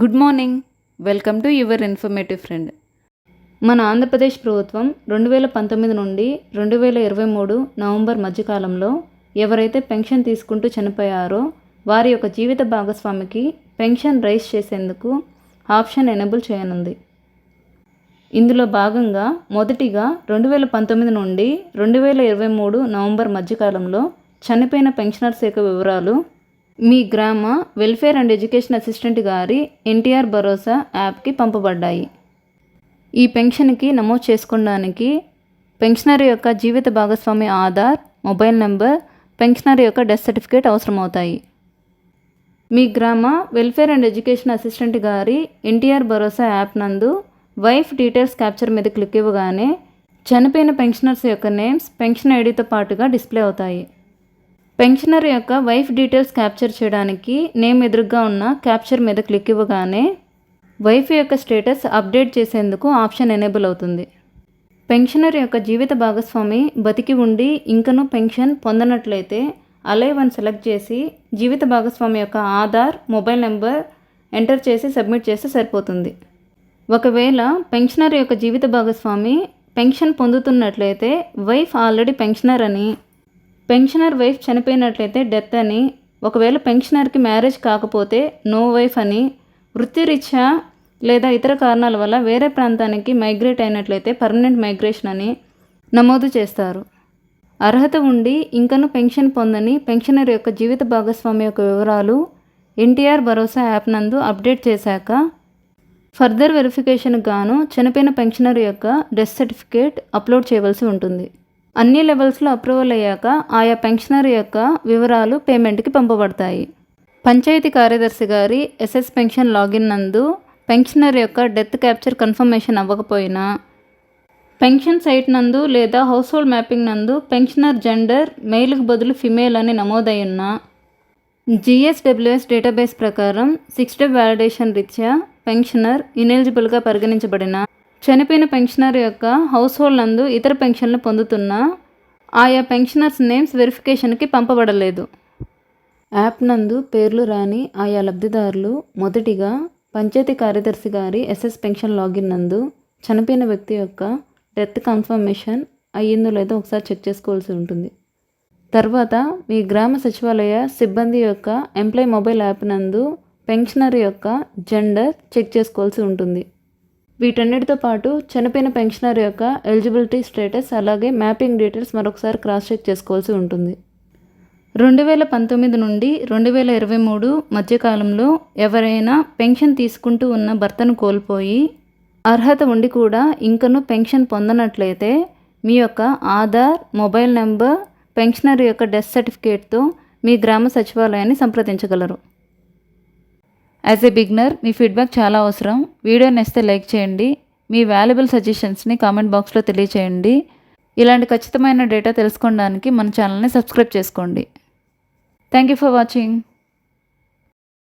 Good morning. Welcome to your informative friend. మన ఆంధ్రప్రదేశ్ ప్రభుత్వం రెండు వేల పంతొమ్మిది నుండి రెండు వేల ఇరవై మూడు నవంబర్ మధ్యకాలంలో ఎవరైతే పెన్షన్ తీసుకుంటూ చనిపోయారో వారి యొక్క జీవిత భాగస్వామికి పెన్షన్ రైజ్ చేసేందుకు ఆప్షన్ ఎనేబుల్ చేయనుంది. ఇందులో భాగంగా మొదటిగా రెండు వేల పంతొమ్మిది నుండి రెండు వేల ఇరవై మూడు నవంబర్ మధ్యకాలంలో చనిపోయిన పెన్షనర్స్ యొక్క వివరాలు మీ గ్రామ వెల్ఫేర్ అండ్ ఎడ్యుకేషన్ అసిస్టెంట్ గారి ఎన్టీఆర్ భరోసా యాప్కి పంపబడ్డాయి. ఈ పెన్షన్కి నమోదు చేసుకోవడానికి పెన్షనర్ యొక్క జీవిత భాగస్వామి ఆధార్ మొబైల్ నెంబర్ పెన్షనర్ యొక్క డెత్ సర్టిఫికేట్ అవసరమవుతాయి. మీ గ్రామ వెల్ఫేర్ అండ్ ఎడ్యుకేషన్ అసిస్టెంట్ గారి ఎన్టీఆర్ భరోసా యాప్ నందు వైఫ్ డీటెయిల్స్ క్యాప్చర్ మీద క్లిక్ ఇవ్వగానే చనిపోయిన పెన్షనర్స్ యొక్క నేమ్స్ పెన్షన్ ఐడితో పాటుగా డిస్ప్లే అవుతాయి. పెన్షనర్ యొక్క వైఫ్ డీటెయిల్స్ క్యాప్చర్ చేయడానికి నేమ్ ఎదురుగా ఉన్న క్యాప్చర్ మీద క్లిక్ ఇవ్వగానే వైఫ్ యొక్క స్టేటస్ అప్డేట్ చేసేందుకు ఆప్షన్ ఎనేబుల్ అవుతుంది. పెన్షనర్ యొక్క జీవిత భాగస్వామి బతికి ఉండి ఇంకను పెన్షన్ పొందనట్లయితే అలైవ్ అని సెలెక్ట్ చేసి జీవిత భాగస్వామి యొక్క ఆధార్ మొబైల్ నెంబర్ ఎంటర్ చేసి సబ్మిట్ చేస్తే సరిపోతుంది. ఒకవేళ పెన్షనర్ యొక్క జీవిత భాగస్వామి పెన్షన్ పొందుతున్నట్లయితే వైఫ్ ఆల్రెడీ పెన్షనర్ అని పెన్షనర్ వైఫ్ చనిపోయినట్లయితే డెత్ అని ఒకవేళ పెన్షనర్కి మ్యారేజ్ కాకపోతే నో వైఫ్ అని వృత్తిరీత్యా లేదా ఇతర కారణాల వల్ల వేరే ప్రాంతానికి మైగ్రేట్ అయినట్లయితే పర్మనెంట్ మైగ్రేషన్ అని నమోదు చేస్తారు. అర్హత ఉండి ఇంకను పెన్షన్ పొందని పెన్షనర్ యొక్క జీవిత భాగస్వామి యొక్క వివరాలు ఎన్టీఆర్ భరోసా యాప్ నందు అప్డేట్ చేశాక ఫర్దర్ వెరిఫికేషన్ గాను చనిపోయిన పెన్షనర్ యొక్క డెత్ సర్టిఫికేట్ అప్లోడ్ చేయవలసి ఉంటుంది. అన్ని లెవెల్స్లో అప్రూవల్ అయ్యాక ఆయా పెన్షనర్ యొక్క వివరాలు పేమెంట్కి పంపబడతాయి. పంచాయతీ కార్యదర్శి గారి ఎస్ఎస్ పెన్షన్ లాగిన్ నందు పెన్షనర్ యొక్క డెత్ క్యాప్చర్ కన్ఫర్మేషన్ అవ్వకపోయినా పెన్షన్ సైట్ నందు లేదా హౌస్ హోల్డ్ మ్యాపింగ్ నందు పెన్షనర్ జెండర్ మెయిల్కి బదులు ఫిమేల్ అని నమోదై ఉన్న జిఎస్డబ్ల్యూఎస్ డేటాబేస్ ప్రకారం సిక్స్ డే వ్యాలిడేషన్ రీత్యా పెన్షనర్ ఇనెలిజిబుల్గా పరిగణించబడిన చనిపోయిన పెన్షనర్ యొక్క హౌస్ హోల్డ్ నందు ఇతర పెన్షన్లు పొందుతున్న ఆయా పెన్షనర్స్ నేమ్స్ వెరిఫికేషన్కి పంపబడలేదు. యాప్ నందు పేర్లు రాని ఆయా లబ్ధిదారులు మొదటిగా పంచాయతీ కార్యదర్శి గారి ఎస్ఎస్ పెన్షన్ లాగిన్ నందు చనిపోయిన వ్యక్తి యొక్క డెత్ కన్ఫర్మేషన్ అయ్యిందో లేదో ఒకసారి చెక్ చేసుకోవాల్సి ఉంటుంది. తర్వాత మీ గ్రామ సచివాలయ సిబ్బంది యొక్క ఎంప్లాయ్ మొబైల్ యాప్ నందు పెన్షనర్ యొక్క జెండర్ చెక్ చేసుకోవాల్సి ఉంటుంది. వీటన్నిటితో పాటు చనిపోయిన పెన్షనర్ యొక్క ఎలిజిబిలిటీ స్టేటస్ అలాగే మ్యాపింగ్ డీటెయిల్స్ మరొకసారి క్రాస్ చెక్ చేసుకోవాల్సి ఉంటుంది. రెండు వేల పంతొమ్మిది నుండి రెండు వేల ఇరవై మూడు మధ్యకాలంలో ఎవరైనా పెన్షన్ తీసుకుంటూ ఉన్న భర్తను కోల్పోయి అర్హత ఉండి కూడా ఇంకను పెన్షన్ పొందనట్లయితే మీ యొక్క ఆధార్ మొబైల్ నెంబర్ పెన్షనర్ యొక్క డెత్ సర్టిఫికేట్తో మీ గ్రామ సచివాలయాన్ని సంప్రదించగలరు. యాజ్ ఏ బిగ్నర్ మీ ఫీడ్బ్యాక్ చాలా అవసరం. వీడియో నచ్చితే లైక్ చేయండి. మీ వాల్యుబుల్ సజెషన్స్ని కామెంట్ బాక్స్లో తెలియచేయండి. ఇలాంటి ఖచ్చితమైన డేటా తెలుసుకోవడానికి మన ఛానల్ని సబ్స్క్రైబ్ చేసుకోండి. Thank you for watching.